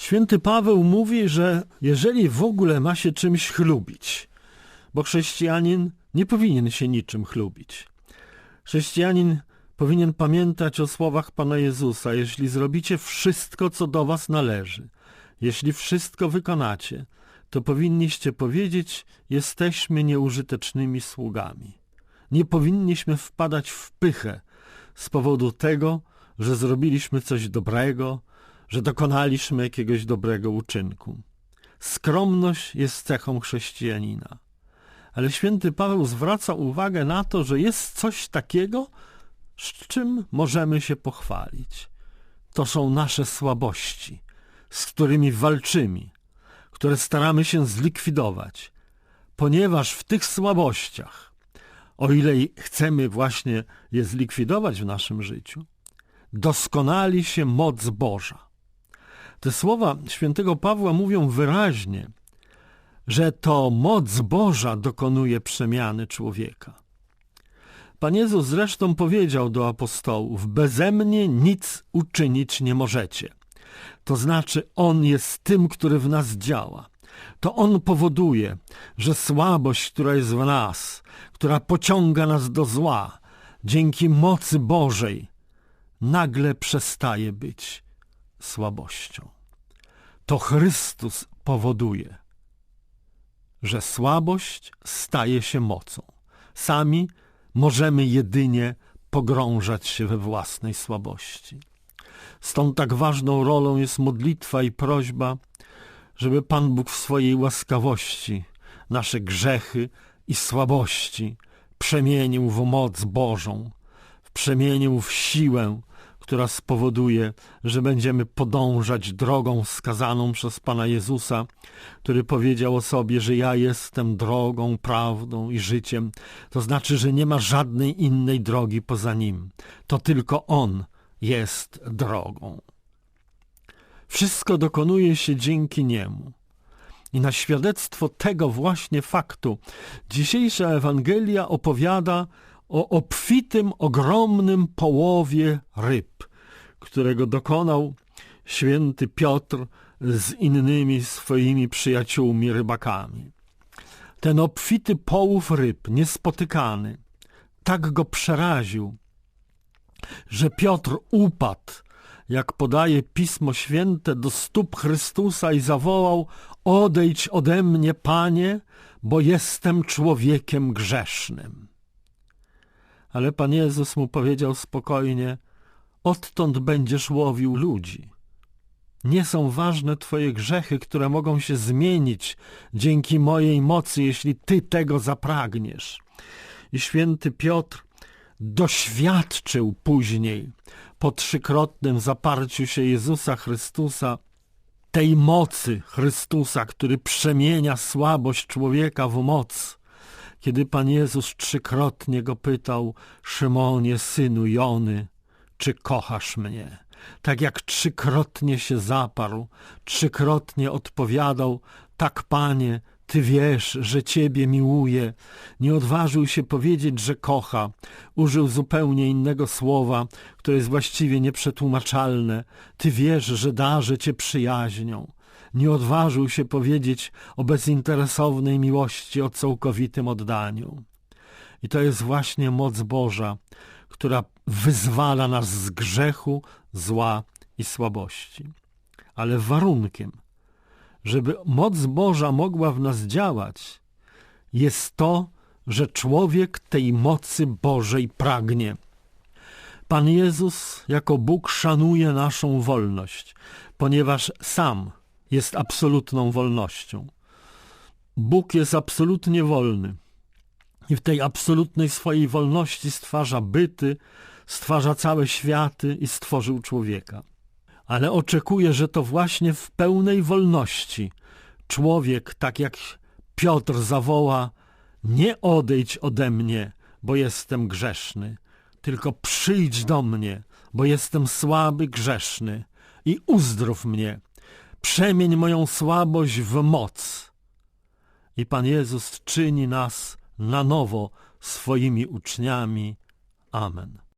Święty Paweł mówi, że jeżeli w ogóle ma się czymś chlubić, bo chrześcijanin nie powinien się niczym chlubić. Chrześcijanin powinien pamiętać o słowach Pana Jezusa, jeśli zrobicie wszystko, co do was należy, jeśli wszystko wykonacie, to powinniście powiedzieć, jesteśmy nieużytecznymi sługami. Nie powinniśmy wpadać w pychę z powodu tego, że zrobiliśmy coś dobrego, że dokonaliśmy jakiegoś dobrego uczynku. Skromność jest cechą chrześcijanina. Ale święty Paweł zwraca uwagę na to, że jest coś takiego, z czym możemy się pochwalić. To są nasze słabości, z którymi walczymy, które staramy się zlikwidować, ponieważ w tych słabościach, o ile chcemy właśnie je zlikwidować w naszym życiu, doskonali się moc Boża. Te słowa świętego Pawła mówią wyraźnie, że to moc Boża dokonuje przemiany człowieka. Pan Jezus zresztą powiedział do apostołów, beze mnie nic uczynić nie możecie. To znaczy On jest tym, który w nas działa. To On powoduje, że słabość, która jest w nas, która pociąga nas do zła, dzięki mocy Bożej, nagle przestaje być słabością. To Chrystus powoduje, że słabość staje się mocą. Sami możemy jedynie pogrążać się we własnej słabości. Stąd tak ważną rolą jest modlitwa i prośba, żeby Pan Bóg w swojej łaskawości nasze grzechy i słabości przemienił w moc Bożą, przemienił w siłę, która spowoduje, że będziemy podążać drogą wskazaną przez Pana Jezusa, który powiedział o sobie, że ja jestem drogą, prawdą i życiem. To znaczy, że nie ma żadnej innej drogi poza Nim. To tylko On jest drogą. Wszystko dokonuje się dzięki Niemu. I na świadectwo tego właśnie faktu dzisiejsza Ewangelia opowiada o obfitym, ogromnym połowie ryb, którego dokonał święty Piotr z innymi swoimi przyjaciółmi rybakami. Ten obfity połów ryb, niespotykany, tak go przeraził, że Piotr upadł, jak podaje Pismo Święte, do stóp Chrystusa i zawołał Odejdź ode mnie, Panie, bo jestem człowiekiem grzesznym. Ale Pan Jezus mu powiedział spokojnie, odtąd będziesz łowił ludzi. Nie są ważne Twoje grzechy, które mogą się zmienić dzięki mojej mocy, jeśli Ty tego zapragniesz. I święty Piotr doświadczył później, po trzykrotnym zaparciu się Jezusa Chrystusa, tej mocy Chrystusa, który przemienia słabość człowieka w moc, kiedy Pan Jezus trzykrotnie go pytał, Szymonie, synu Jony, czy kochasz mnie? Tak jak trzykrotnie się zaparł, trzykrotnie odpowiadał, tak Panie, Ty wiesz, że Ciebie miłuję. Nie odważył się powiedzieć, że kocha. Użył zupełnie innego słowa, które jest właściwie nieprzetłumaczalne. Ty wiesz, że darzę Cię przyjaźnią nie odważył się powiedzieć o bezinteresownej miłości, o całkowitym oddaniu. I to jest właśnie moc Boża, która wyzwala nas z grzechu, zła i słabości. Ale warunkiem, żeby moc Boża mogła w nas działać, jest to, że człowiek tej mocy Bożej pragnie. Pan Jezus jako Bóg szanuje naszą wolność, ponieważ sam jest absolutną wolnością. Bóg jest absolutnie wolny i w tej absolutnej swojej wolności stwarza byty, stwarza całe światy i stworzył człowieka. Ale oczekuje, że to właśnie w pełnej wolności człowiek, tak jak Piotr zawoła, nie odejdź ode mnie, bo jestem grzeszny, tylko przyjdź do mnie, bo jestem słaby, grzeszny i uzdrów mnie, przemień moją słabość w moc. I Pan Jezus czyni nas na nowo swoimi uczniami. Amen.